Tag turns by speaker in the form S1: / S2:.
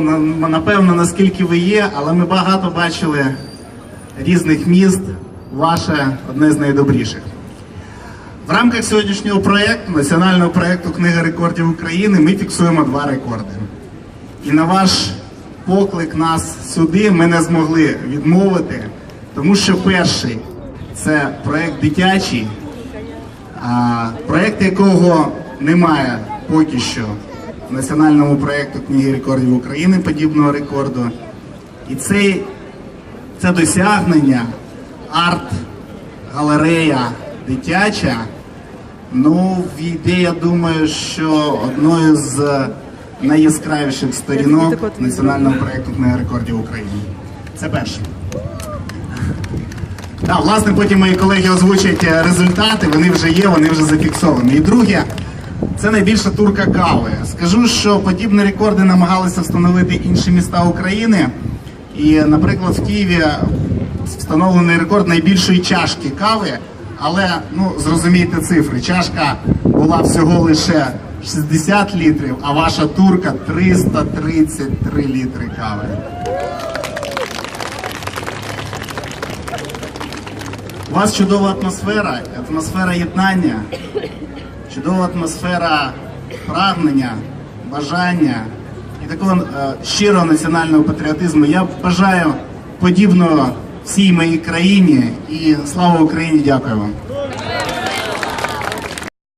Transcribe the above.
S1: На- Напевно, наскільки ви є, але ми багато бачили різних міст. Ваше одне з найдобріших. В рамках сьогоднішнього проєкту, національного проєкту Книга рекордів України, ми фіксуємо два рекорди. І на ваш поклик нас сюди ми не змогли відмовити, тому що перший це проєкт дитячий, проєкт якого немає поки що національному проєкту Книги рекордів України подібного рекорду. І цей, це досягнення, арт-галерея дитяча, ну, війде, я думаю, що одною з найяскравіших сторінок національного проєкту Книга рекордів України. Це перше. Так, власне, потім мої колеги озвучать е, результати, вони вже є, вони вже зафіксовані. І друге, це найбільша турка кави. Скажу, що подібні рекорди намагалися встановити інші міста України. І, наприклад, в Києві встановлений рекорд найбільшої чашки кави, але ну зрозумійте цифри. Чашка була всього лише 60 літрів, а ваша турка 333 літри кави. У вас чудова атмосфера, атмосфера єднання, чудова атмосфера прагнення, бажання і такого е, щирого національного патріотизму. Я бажаю подібного всій моїй країні і слава Україні! Дякую вам.